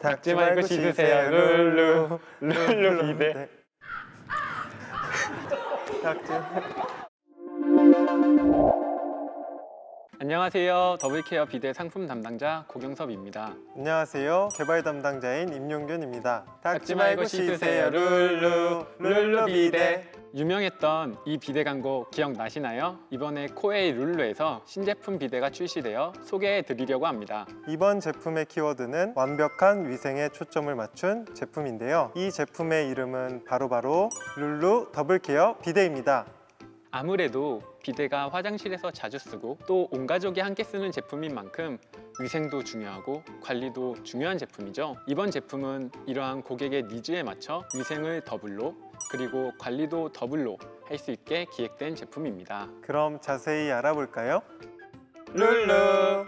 닦지 말고 씻으세요. 룰루. 룰루. 네. 닦지 안녕하세요 더블케어 비데 상품 담당자 고경섭입니다 안녕하세요. 개발 담당자인 임용균입니다. 닦지 말고 씻으세요 룰루 룰루 비데 유명했던 이 비데 광고 기억나시나요? 이번에 코에이 룰루에서 신제품 비데가 출시되어 소개해 드리려고 합니다 이번 제품의 키워드는 완벽한 위생에 초점을 맞춘 제품인데요. 이 제품의 이름은 바로바로 룰루 더블케어 비데입니다. 아무래도 비데가 화장실에서 자주 쓰고 또 온 가족이 함께 쓰는 제품인 만큼 위생도 중요하고 관리도 중요한 제품이죠. 이번 제품은 이러한 고객의 니즈에 맞춰 위생을 더블로 그리고 관리도 더블로 할 수 있게 기획된 제품입니다. 그럼 자세히 알아볼까요? 룰루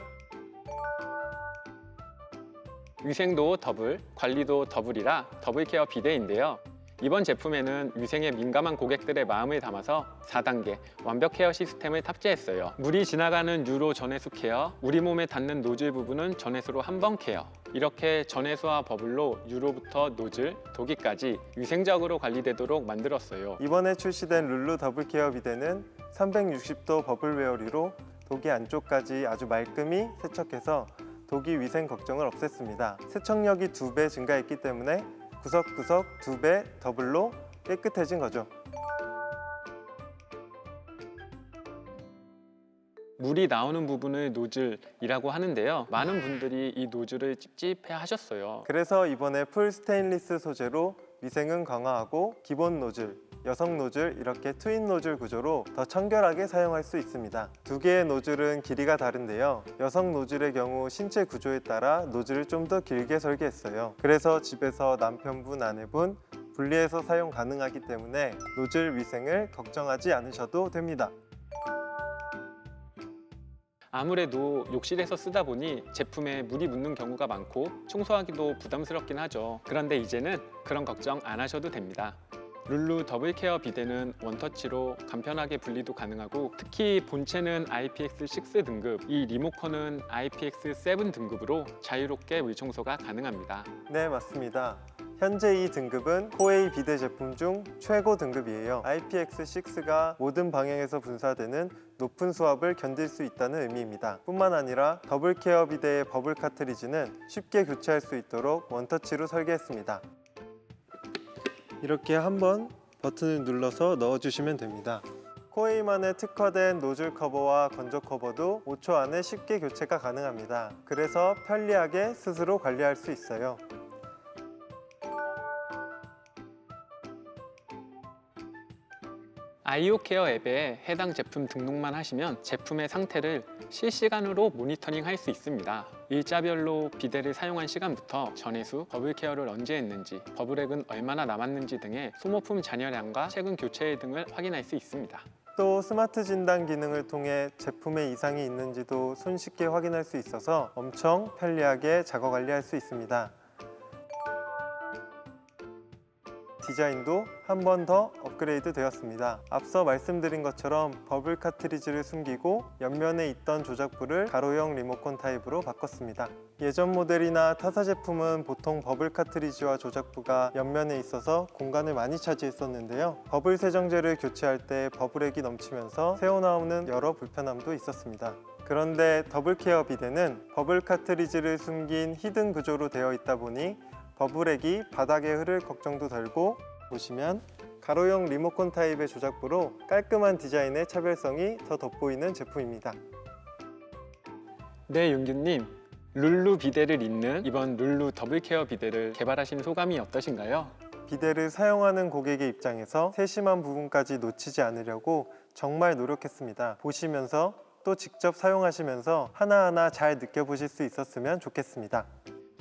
위생도 더블, 관리도 더블이라 더블 케어 비데인데요. 이번 제품에는 위생에 민감한 고객들의 마음을 담아서 4단계 완벽 케어 시스템을 탑재했어요. 물이 지나가는 유로 전해수 케어, 우리 몸에 닿는 노즐 부분은 전해수로 한 번 케어. 이렇게 전해수와 버블로 유로부터 노즐, 도기까지 위생적으로 관리되도록 만들었어요. 이번에 출시된 룰루 더블 케어 비데는 360도 버블 웨어리로 독이 안쪽까지 아주 말끔히 세척해서 독이 위생 걱정을 없앴습니다. 세척력이 두 배 증가했기 때문에 구석구석 두 배 더블로 깨끗해진 거죠. 물이 나오는 부분을 노즐이라고 하는데요. 많은 분들이 이 노즐을 찝찝해 하셨어요. 그래서 이번에 풀 스테인리스 소재로 위생은 강화하고 기본 노즐, 여성 노즐 이렇게 트윈 노즐 구조로 더 청결하게 사용할 수 있습니다. 두 개의 노즐은 길이가 다른데요. 여성 노즐의 경우 신체 구조에 따라 노즐을 좀 더 길게 설계했어요. 그래서 집에서 남편분, 아내분 분리해서 사용 가능하기 때문에 노즐 위생을 걱정하지 않으셔도 됩니다. 아무래도 욕실에서 쓰다 보니 제품에 물이 묻는 경우가 많고 청소하기도 부담스럽긴 하죠. 그런데 이제는 그런 걱정 안 하셔도 됩니다. 룰루 더블 케어 비데는 원터치로 간편하게 분리도 가능하고 특히 본체는 IPX6 등급, 이 리모컨은 IPX7 등급으로 자유롭게 물 청소가 가능합니다. 네, 맞습니다. 현재 이 등급은 코에이 비데 제품 중 최고 등급이에요. IPX6가 모든 방향에서 분사되는 높은 수압을 견딜 수 있다는 의미입니다. 뿐만 아니라 더블 케어 비데의 버블 카트리지는 쉽게 교체할 수 있도록 원터치로 설계했습니다. 이렇게 한번 버튼을 눌러서 넣어주시면 됩니다. 코에이만의 특화된 노즐 커버와 건조 커버도 5초 안에 쉽게 교체가 가능합니다. 그래서 편리하게 스스로 관리할 수 있어요. 아이오 케어 앱에 해당 제품 등록만 하시면 제품의 상태를 실시간으로 모니터링 할 수 있습니다. 일자별로 비데를 사용한 시간부터 전해수, 버블 케어를 언제 했는지, 버블액은 얼마나 남았는지 등의 소모품 잔여량과 최근 교체일 등을 확인할 수 있습니다. 또 스마트 진단 기능을 통해 제품에 이상이 있는지도 손쉽게 확인할 수 있어서 엄청 편리하게 작업 관리할 수 있습니다. 디자인도 한 번 더 업그레이드 되었습니다. 앞서 말씀드린 것처럼 버블 카트리지를 숨기고 옆면에 있던 조작부를 가로형 리모컨 타입으로 바꿨습니다. 예전 모델이나 타사 제품은 보통 버블 카트리지와 조작부가 옆면에 있어서 공간을 많이 차지했었는데요. 버블 세정제를 교체할 때 버블액이 넘치면서 새어나오는 여러 불편함도 있었습니다. 그런데 더블 케어 비데는 버블 카트리지를 숨긴 히든 구조로 되어 있다 보니 버블액이 바닥에 흐를 걱정도 덜고 보시면 가로형 리모컨 타입의 조작부로 깔끔한 디자인의 차별성이 더 돋보이는 제품입니다. 네, 윤규님. 룰루 비데를 잇는 이번 룰루 더블 케어 비데를 개발하신 소감이 어떠신가요? 비데를 사용하는 고객의 입장에서 세심한 부분까지 놓치지 않으려고 정말 노력했습니다. 보시면서 또 직접 사용하시면서 하나하나 잘 느껴보실 수 있었으면 좋겠습니다.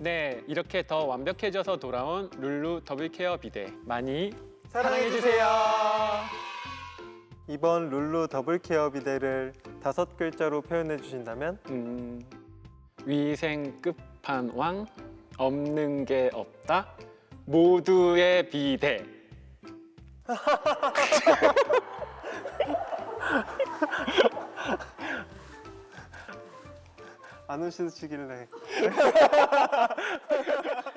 네, 이렇게 더 완벽해져서 돌아온 룰루 더블 케어 비데 많이 사랑해주세요. 이번 룰루 더블 케어 비데를 다섯 글자로 표현해 주신다면? 음, 위생 끝판왕 없는 게 없다 모두의 비데 안 오시시길래.